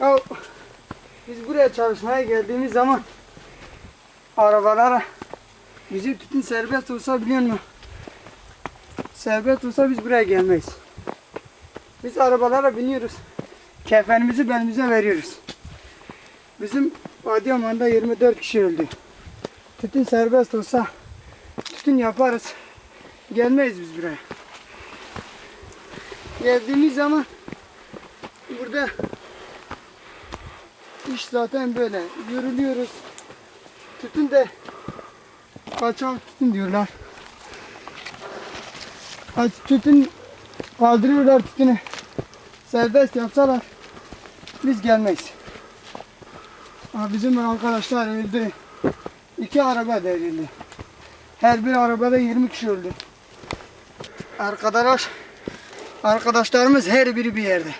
Ya biz buraya çalışmaya geldiğimiz zaman arabalara bizi tütün serbest olsa biliyor musun? Serbest olsa biz buraya gelmeyiz. Biz arabalara biniyoruz. Kefenimizi belimize veriyoruz. Bizim Adıyaman'da 24 kişi öldü. Tütün serbest olsa tütün yaparız. Gelmeyiz biz buraya. Geldiğimiz zaman burada iş zaten böyle. Yürülüyoruz. Tütün de kaçak tütün diyorlar. Kaç tütün kaldırıyorlar tütünü. Serbest yapsalar biz gelmeyiz. Ama bizim arkadaşlar öldü. İki araba devrildi. Her bir arabada 20 kişi öldü. Arkadaş, arkadaşlarımız her biri bir yerde.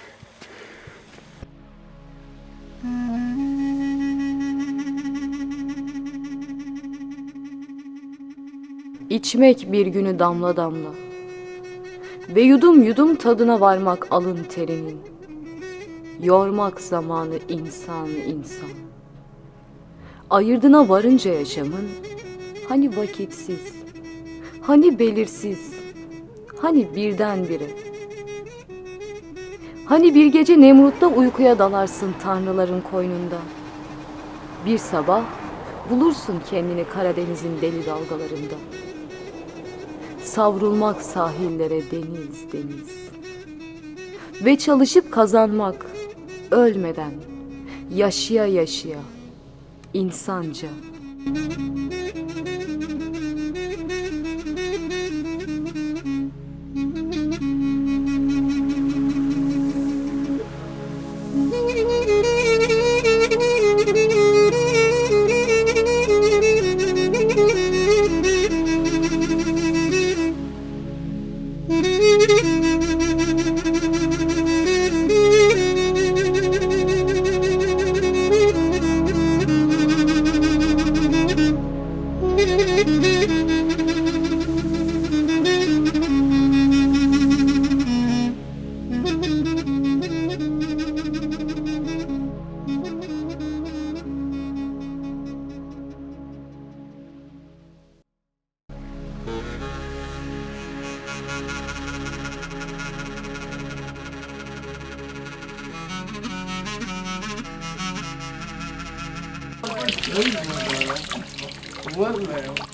İçmek bir günü damla damla. Ve yudum yudum tadına varmak alın terinin. Yormak zamanı insan insan. Ayırdına varınca yaşamın Hani vakitsiz Hani belirsiz Hani birdenbire. Hani bir gece Nemrut'ta uykuya dalarsın tanrıların koynunda. Bir sabah bulursun kendini Karadeniz'in deli dalgalarında savrulmak sahillere deniz deniz. Ve çalışıp kazanmak ölmeden, yaşaya yaşaya, insanca. One round.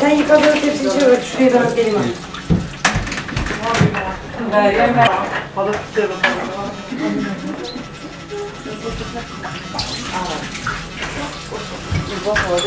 Sen yıkadığın tepsiyi çevir. Şuraya ben geleyim. Şurasını yıkadım hadi.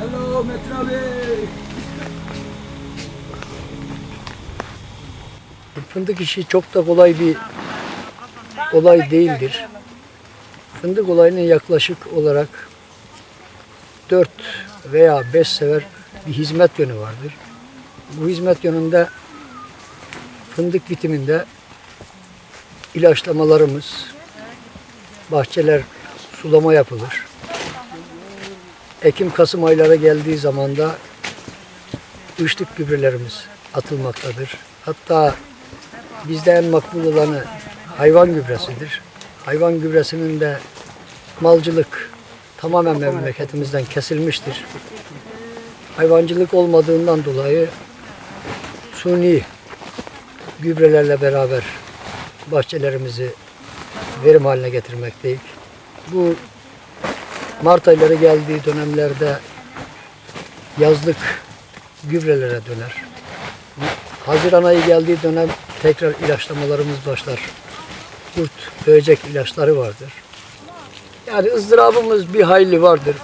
Hello Metin abi. Fındık işi çok da kolay bir olay değildir. Fındık olayının yaklaşık olarak 4 veya 5 sefer bir hizmet yönü vardır. Bu hizmet yönünde fındık bitiminde ilaçlamalarımız, bahçeler sulama yapılır. Ekim-Kasım ayları geldiği zaman da ışlık gübrelerimiz atılmaktadır. Hatta bizde en makbul olanı hayvan gübresidir. Hayvan gübresinin de malcılık tamamen memleketimizden kesilmiştir. Hayvancılık olmadığından dolayı suni gübrelerle beraber bahçelerimizi verim haline getirmekteyiz. Bu Mart ayları geldiği dönemlerde yazlık gübrelere döner. Haziran ayı geldiği dönem tekrar ilaçlamalarımız başlar. Kurt, böcek ilaçları vardır. Yani ızdırabımız bir hayli vardır.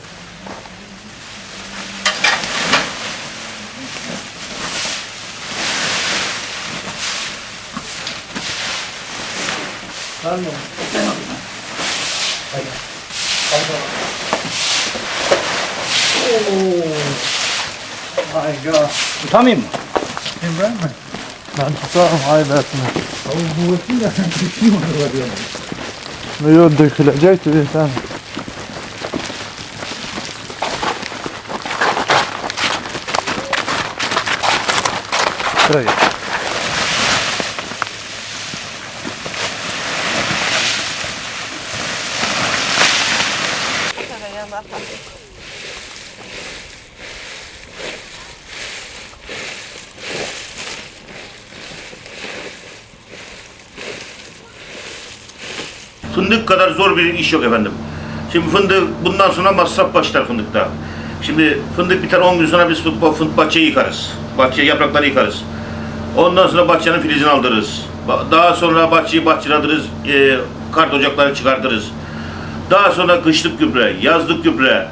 My God. Tutamayayım mı? Ben mi? Ben tutarım hayretini. Ne yok dökülecek bir sen. Şuraya. Fındık bir iş yok efendim. Şimdi fındık bundan sonra masraf başlar fındıkta. Şimdi fındık biter 10 gün sonra biz fındık, bahçeyi yıkarız. Bahçe yaprakları yıkarız. Ondan sonra bahçenin filizini aldırırız. Daha sonra bahçeyi bahçeladırız. E, kart ocakları çıkartırız. Daha sonra kışlık gübre, yazlık gübre,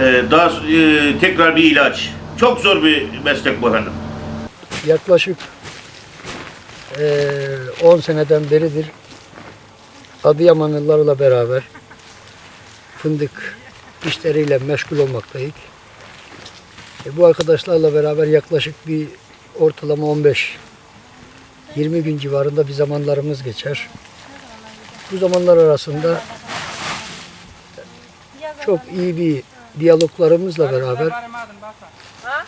e, daha e, tekrar bir ilaç. Çok zor bir meslek bu efendim. yaklaşık eee, 10 seneden beridir Adıyamanlılarla beraber fındık işleriyle meşgul olmaktayız. E, bu arkadaşlarla beraber yaklaşık bir ortalama 15 20 gün civarında bir zamanlarımız geçer. Bu zamanlar arasında çok iyi bir diyaloglarımızla beraber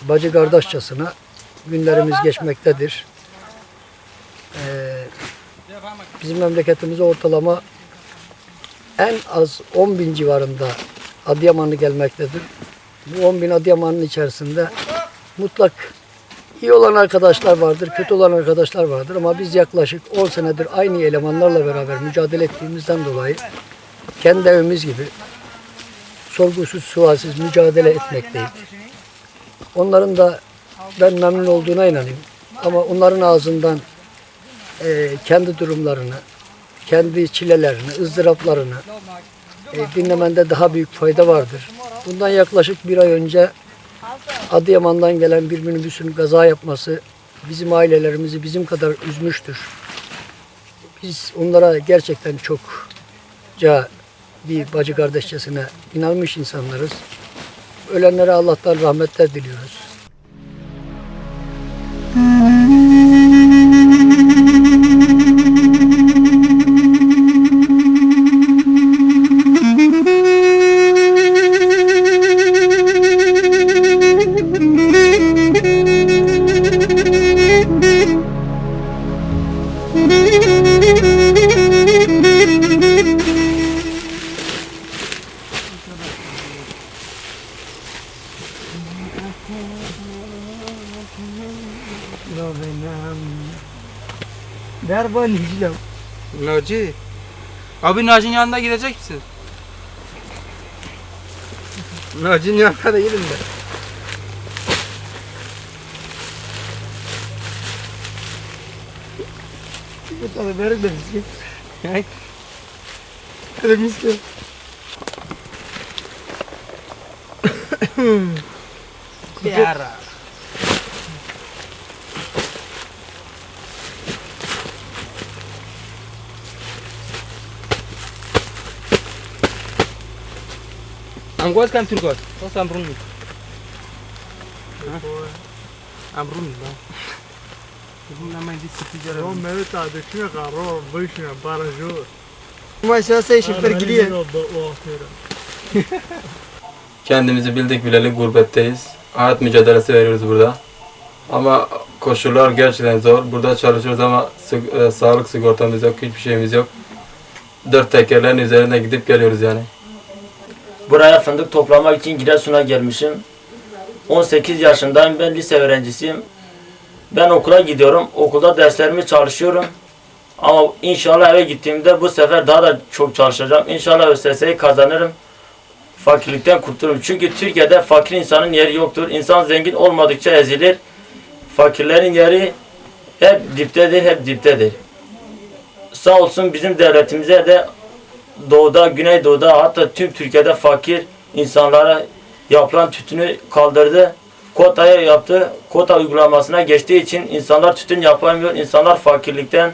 bacı kardeşçasına günlerimiz geçmektedir. Ee, bizim memleketimize ortalama en az 10 bin civarında Adıyamanlı gelmektedir. Bu 10 bin Adıyaman'ın içerisinde mutlak iyi olan arkadaşlar vardır, kötü olan arkadaşlar vardır ama biz yaklaşık 10 senedir aynı elemanlarla beraber mücadele ettiğimizden dolayı kendi evimiz gibi sorgusuz sualsiz mücadele etmekteyiz. Onların da ben memnun olduğuna inanıyorum. Ama onların ağzından e, kendi durumlarını, kendi çilelerini, ızdıraplarını e, dinlemende daha büyük fayda vardır. Bundan yaklaşık bir ay önce Adıyaman'dan gelen bir minibüsün kaza yapması bizim ailelerimizi bizim kadar üzmüştür. Biz onlara gerçekten çokça bir bacı kardeşçesine inanmış insanlarız. Ölenlere Allah'tan rahmetler diliyoruz. Der Naci. Abi Naci'nin yanına gidecek misin? Naci'nin yanına da gidin de. Bu tabi verir de miski. Ay. Hadi miski. Yara. Am gos kam turkos. Tos am brunni. Am brunni ba. Maşallah sen şifre gidiyor. Kendimizi bildik bileli gurbetteyiz. Hayat mücadelesi veriyoruz burada. Ama koşullar gerçekten zor. Burada çalışıyoruz ama sig- e, sağlık sigortamız yok, hiçbir şeyimiz yok. Dört tekerlerin üzerinde gidip geliyoruz yani. Buraya fındık toplamak için Giresun'a gelmişim. 18 yaşındayım. Ben lise öğrencisiyim. Ben okula gidiyorum. Okulda derslerimi çalışıyorum. Ama inşallah eve gittiğimde bu sefer daha da çok çalışacağım. İnşallah ÖSS'yi kazanırım. Fakirlikten kurtulurum. Çünkü Türkiye'de fakir insanın yeri yoktur. İnsan zengin olmadıkça ezilir. Fakirlerin yeri hep diptedir, hep diptedir. Sağ olsun bizim devletimize de doğuda, güneydoğuda hatta tüm Türkiye'de fakir insanlara yapılan tütünü kaldırdı. Kotaya yaptı. Kota uygulamasına geçtiği için insanlar tütün yapamıyor. İnsanlar fakirlikten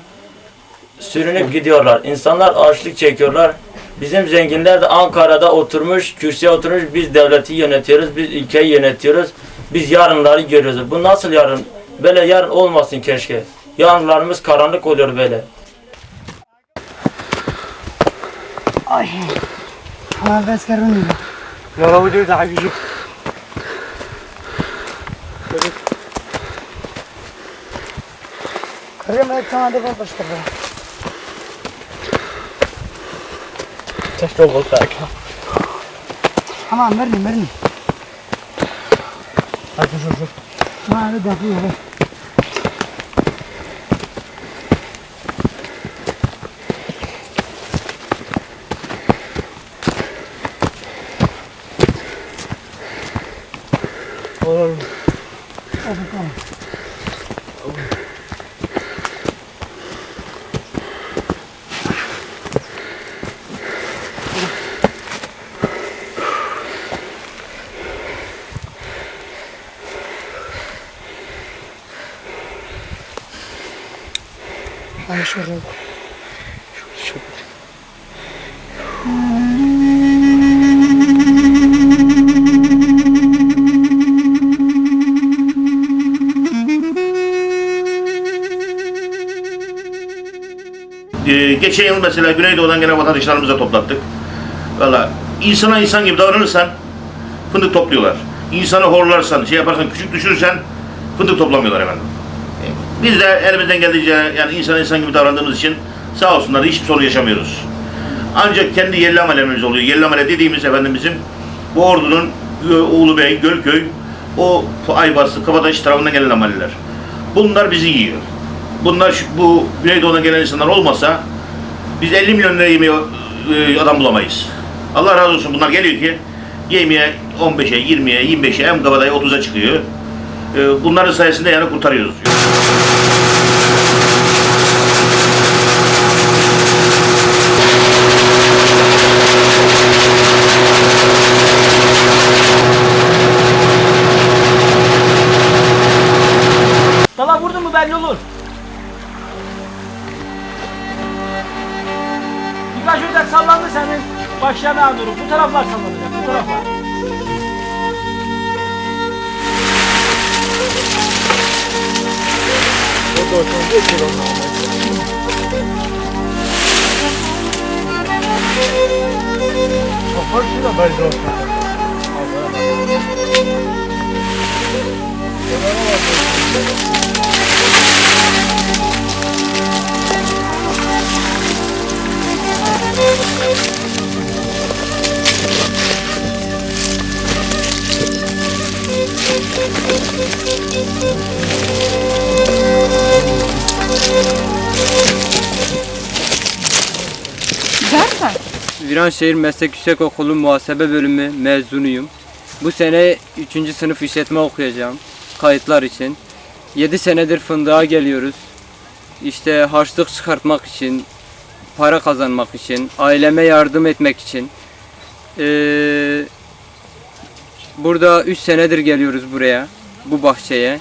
sürünüp gidiyorlar. İnsanlar açlık çekiyorlar. Bizim zenginler de Ankara'da oturmuş, kürsüye oturmuş. Biz devleti yönetiyoruz, biz ülkeyi yönetiyoruz. Biz yarınları görüyoruz. Bu nasıl yarın? Böyle yarın olmasın keşke. Yarınlarımız karanlık oluyor böyle. Ha bes karın. Yola vuruyor daha güçlü. Karım hep sana da başladı. Teşekkür ederim. Ama merni merni. Hadi şu şu. Ha hadi yapıyor. Hadi. Ay şuraya. Ee, geçen yıl mesela Güneydoğu'dan gelen vatandaşlarımıza toplattık. Valla insana insan gibi davranırsan fındık topluyorlar. İnsanı horlarsan, şey yaparsan, küçük düşürürsen fındık toplamıyorlar efendim. Ee, Biz de elimizden geldiğince yani insana insan gibi davrandığımız için sağ olsunlar hiçbir sorun yaşamıyoruz. Ancak kendi yerli amelemiz oluyor. Yerli amele dediğimiz efendim bizim bu ordunun Gö- Oğlubey, Gölköy, o Aybastı, Kabataş tarafından gelen ameliler. Bunlar bizi yiyor. Bunlar bu Güneydoğu'dan gelen insanlar olmasa biz 50 milyon lira yemeğe e, adam bulamayız. Allah razı olsun bunlar geliyor ki yemeğe 15'e, 20'ye, 25'e, en kabadayı 30'a çıkıyor. E, Bunların sayesinde yani kurtarıyoruz. Dala mu belli olur. Sallandı senin. Başlarına anlıyorum. Bu taraflar sallanacak. Bu taraflar. Viranşehir Meslek Yüksekokulu Muhasebe Bölümü mezunuyum. Bu sene 3. sınıf işletme okuyacağım kayıtlar için. 7 senedir fındığa geliyoruz. İşte harçlık çıkartmak için, para kazanmak için, aileme yardım etmek için. Ee, burada 3 senedir geliyoruz buraya, bu bahçeye.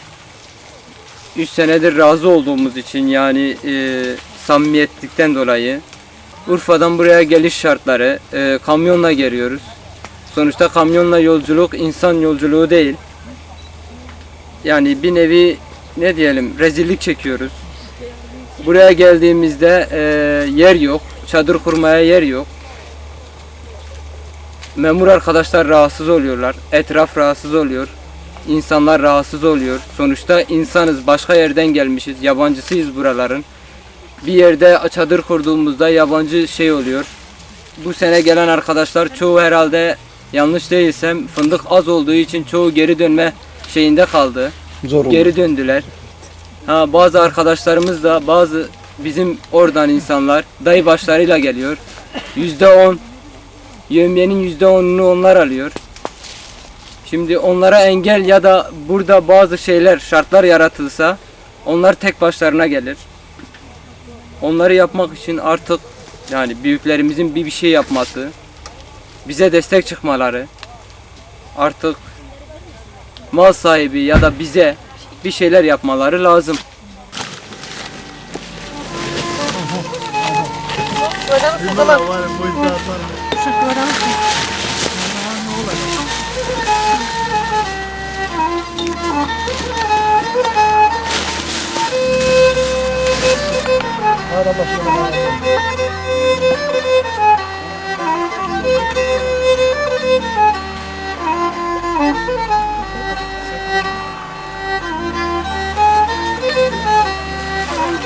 3 senedir razı olduğumuz için yani e, samimiyetlikten dolayı Urfa'dan buraya geliş şartları e, kamyonla geliyoruz. Sonuçta kamyonla yolculuk insan yolculuğu değil. Yani bir nevi ne diyelim rezillik çekiyoruz. Buraya geldiğimizde e, yer yok, çadır kurmaya yer yok. Memur arkadaşlar rahatsız oluyorlar, etraf rahatsız oluyor, insanlar rahatsız oluyor. Sonuçta insanız, başka yerden gelmişiz, yabancısıyız buraların. Bir yerde çadır kurduğumuzda yabancı şey oluyor. Bu sene gelen arkadaşlar çoğu herhalde yanlış değilsem fındık az olduğu için çoğu geri dönme şeyinde kaldı. Zor Geri döndüler. Ha bazı arkadaşlarımız da bazı bizim oradan insanlar dayı başlarıyla geliyor. Yüzde on yevmiyenin yüzde onunu onlar alıyor. Şimdi onlara engel ya da burada bazı şeyler şartlar yaratılsa onlar tek başlarına gelir. Onları yapmak için artık yani büyüklerimizin bir bir şey yapması, bize destek çıkmaları, artık mal sahibi ya da bize bir şeyler yapmaları lazım.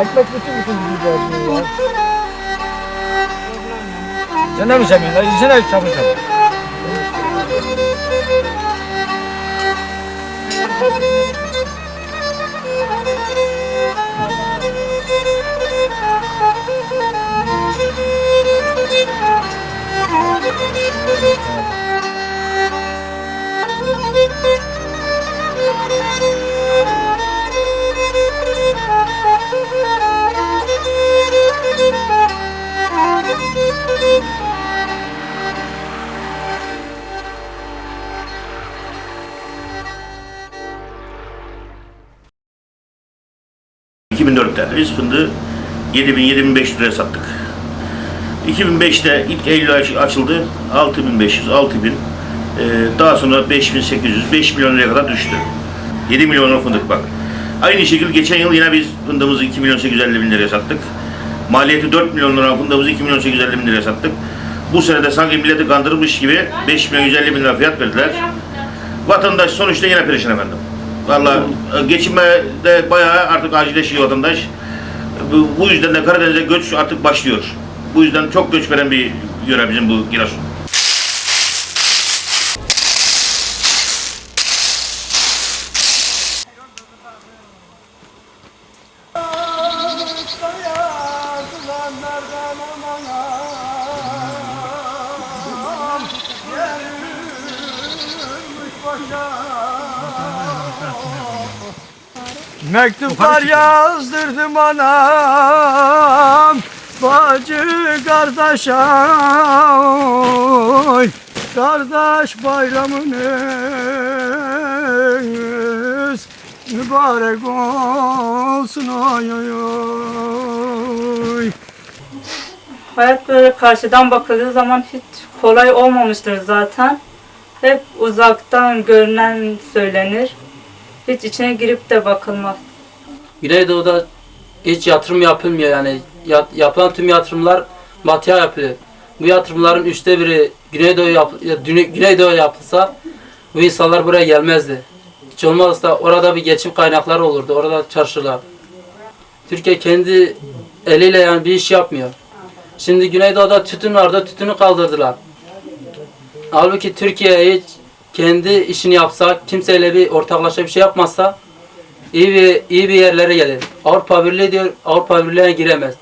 Ekmek bütün bütün gidiyor ya. Sen de mi seviyorsun? Sen de çalışıyorsun. ...2004'te biz fındığı 7000-7500 liraya sattık. 2005'te ilk Eylül ayı açıldı. 6500, 6000. Ee, daha sonra 5800, 5 milyon liraya kadar düştü. 7 milyon fındık bak. Aynı şekilde geçen yıl yine biz fındığımızı 2 milyon 850 bin liraya sattık. Maliyeti 4 milyon lira fındığımızı 2 milyon 850 bin liraya sattık. Bu sene de sanki milleti kandırmış gibi 5 milyon 150 bin lira fiyat verdiler. Vatandaş sonuçta yine perişan efendim. Vallahi e, geçinme de bayağı artık acilleşiyor vatandaş. Bu, yüzden de Karadeniz'e göç artık başlıyor. Bu yüzden çok göç veren bir yöre bizim bu Giresun. Mektuplar yazdırdım anam. Bacı kardeş oy. Kardeş bayramınız Mübarek olsun oy oy oy. Hayat böyle karşıdan bakıldığı zaman hiç kolay olmamıştır zaten. Hep uzaktan görünen söylenir. Hiç içine girip de bakılmaz. Güneydoğu'da hiç yatırım yapılmıyor yani Yat- yapılan tüm yatırımlar batıya yapılıyor. Bu yatırımların üçte biri Güneydoğu yap Güneydoğu yapılsa bu insanlar buraya gelmezdi. Hiç olmazsa orada bir geçim kaynakları olurdu. Orada çarşılar. Türkiye kendi eliyle yani bir iş yapmıyor. Şimdi Güneydoğu'da tütün vardı, tütünü kaldırdılar. Halbuki Türkiye hiç kendi işini yapsa, kimseyle bir ortaklaşa bir şey yapmazsa iyi bir iyi bir yerlere gelir. Avrupa Birliği diyor, Avrupa Birliği'ne giremez.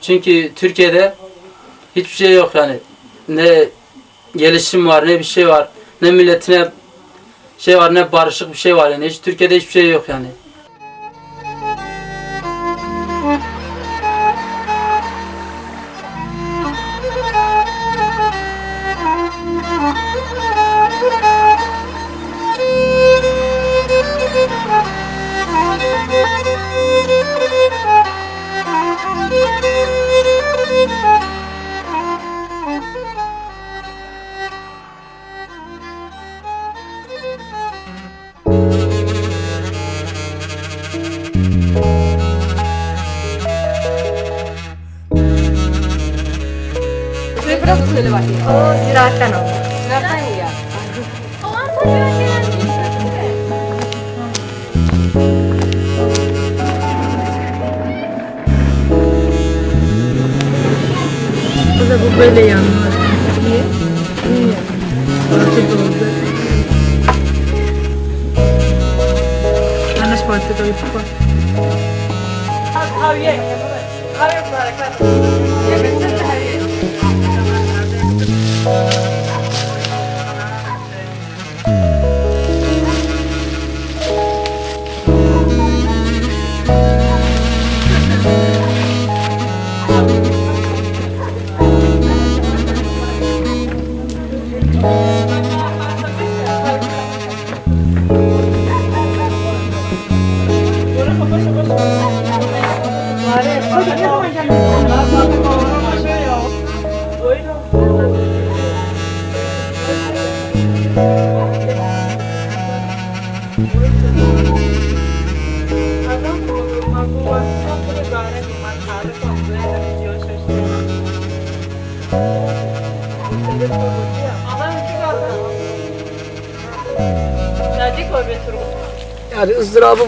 Çünkü Türkiye'de hiçbir şey yok yani. Ne gelişim var, ne bir şey var. Ne milletine şey var, ne barışık bir şey var yani. Hiç Türkiye'de hiçbir şey yok yani.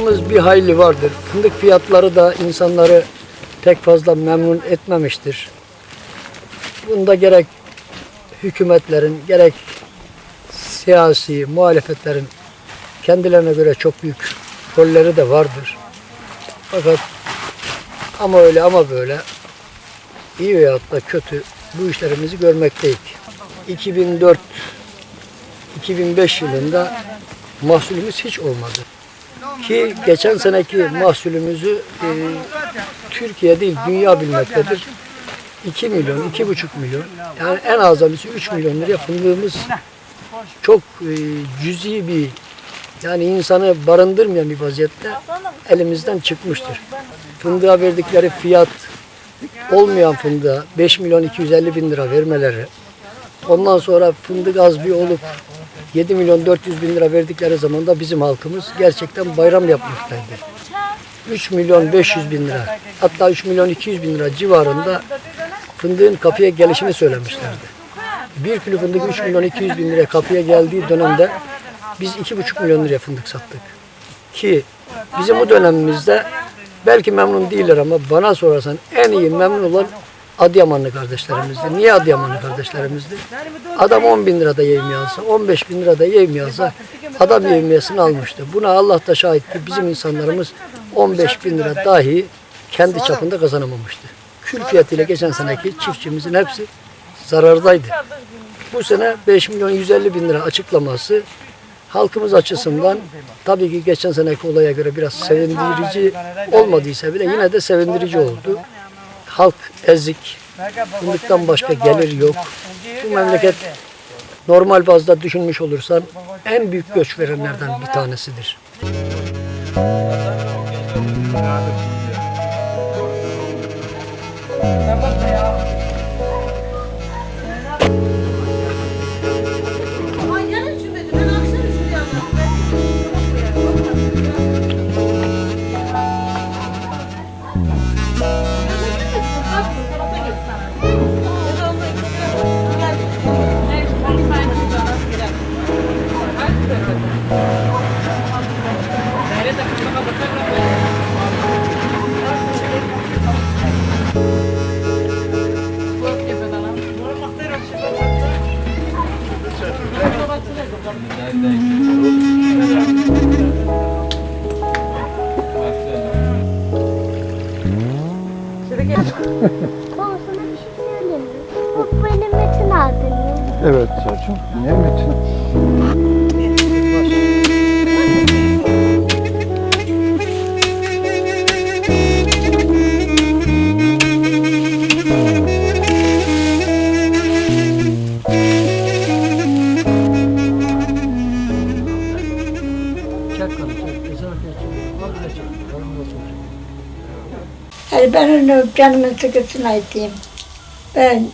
Izdırabımız bir hayli vardır. Fındık fiyatları da insanları pek fazla memnun etmemiştir. Bunda gerek hükümetlerin gerek siyasi muhalefetlerin kendilerine göre çok büyük rolleri de vardır. Fakat ama öyle ama böyle iyi veyahut da kötü bu işlerimizi görmekteyiz. 2004 2005 yılında mahsulümüz hiç olmadı. Ki geçen seneki mahsulümüzü e, Türkiye değil dünya bilmektedir. 2 milyon, 2,5 milyon yani en azamisi 3 milyon liraya fındığımız çok e, cüzi bir yani insanı barındırmayan bir vaziyette elimizden çıkmıştır. Fındığa verdikleri fiyat olmayan fındığa 5 milyon 250 bin lira vermeleri ondan sonra fındık az bir olup 7 milyon 400 bin lira verdikleri zaman da bizim halkımız gerçekten bayram yapmaktaydı. 3 milyon 500 bin lira hatta 3 milyon 200 bin lira civarında fındığın kapıya gelişini söylemişlerdi. Bir kilo fındık 3 milyon 200 bin liraya kapıya geldiği dönemde biz 2,5 milyon liraya fındık sattık. Ki bizim bu dönemimizde belki memnun değiller ama bana sorarsan en iyi memnun olan Adıyamanlı kardeşlerimizdi. Niye Adıyamanlı kardeşlerimizdi? Adam 10 bin lirada yevmiye alsa, 15 bin lirada yevmiye alsa adam yevmiyesini almıştı. Buna Allah da şahit ki bizim insanlarımız 15 bin lira dahi kendi çapında kazanamamıştı. Kül fiyatıyla geçen seneki çiftçimizin hepsi zarardaydı. Bu sene 5 milyon 150 bin lira açıklaması halkımız açısından tabii ki geçen seneki olaya göre biraz sevindirici olmadıysa bile yine de sevindirici oldu halk ezik, fındıktan başka gelir yok. Bu memleket normal bazda düşünmüş olursan en büyük göç verenlerden bir tanesidir. Müzik sana bir şey söyleyeyim mi? Bu benim Metin abim. Evet çocuğum. Niye Metin? Ben onu canımın sıkıntısına ettiğim. Ben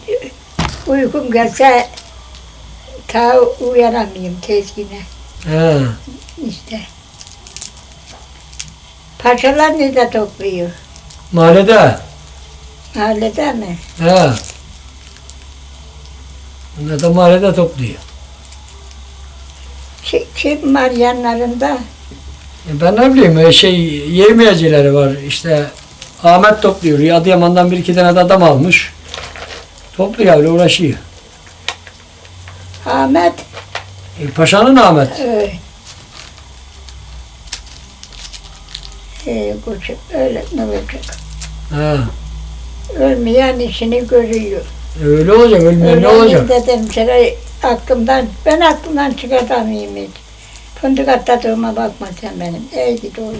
uykum gelse ta uyanamayayım tezgine He. işte. Paşalar ne de topluyor? Mahallede. Mahallede mi? He. Bunlar da mahallede topluyor. Ki- Kim var yanlarında? E Ben ne bileyim e, şey yemeyecileri var işte Ahmet topluyor. Adıyaman'dan bir iki tane de adam almış. Topluyor öyle uğraşıyor. Ahmet. E, Paşa'nın Ahmet. Ee, koçum öyle ne olacak? Ha. Ölmeyen işini görüyor. E, Öyle olacak ölmüyor ne olacak? dedim sana aklımdan, ben aklımdan çıkartamayayım hiç. Fındık atladığıma bakma sen benim. Ey gidi oğlum.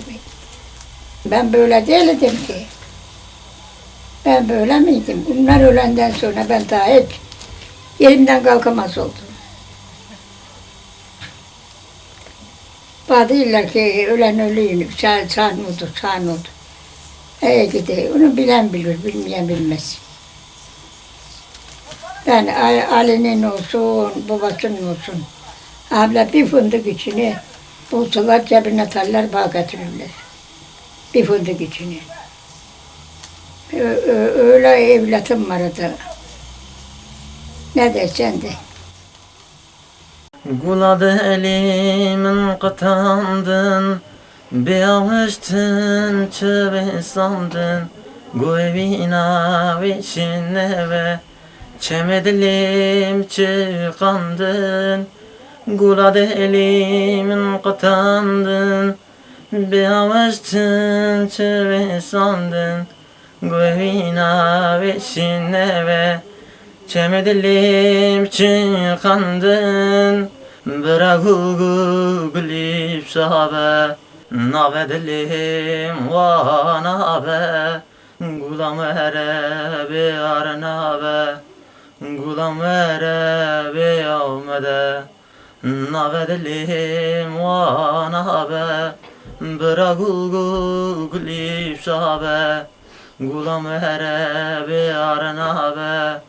Ben böyle değildim ki. Ben böyle miydim? Bunlar ölenden sonra ben daha hiç yerimden kalkamaz oldum. Bazı illa ki ölen ölüyün, sağ, sağnudu, sağnudu. Ey gidi, onu bilen bilir, bilmeyen bilmez. Ben A- Ali'nin olsun, babasının olsun. Abla bir fındık içine bulsalar cebine atarlar, bağ götürürler. Bir fındık ö- öyle evlatım vardı. Ne dersen de. Guladı elimin qıtandın Bir avuçtun çöbe sandın Goyvina vişine ve Çemedilim çıkandın Guladı elimin qıtandın Bir avuçtun çöbe sandın. Goyvina vişine ve Çemedilim çıkandın Bırakı gülüp sahabe Nabedelim vanabe Gulam vere be arnabe Gulam vere be yavmede Nabedelim vanabe Bırakı gülüp sahabe Gulam vere be arnabe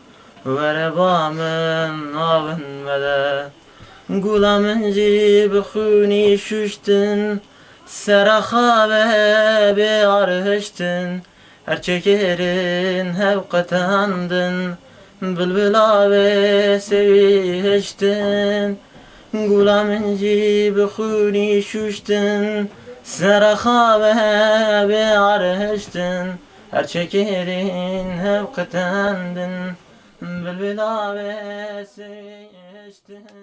Vere bamın avınmede Gulamın cibi khuni şüştün Serahabe be arhıştın Her çekerin hev katandın Bülbül ave seviştin Gulamın cibi khuni şüştün Serahabe be arhıştın Her çekerin hev katandın Bülbül ave seviştin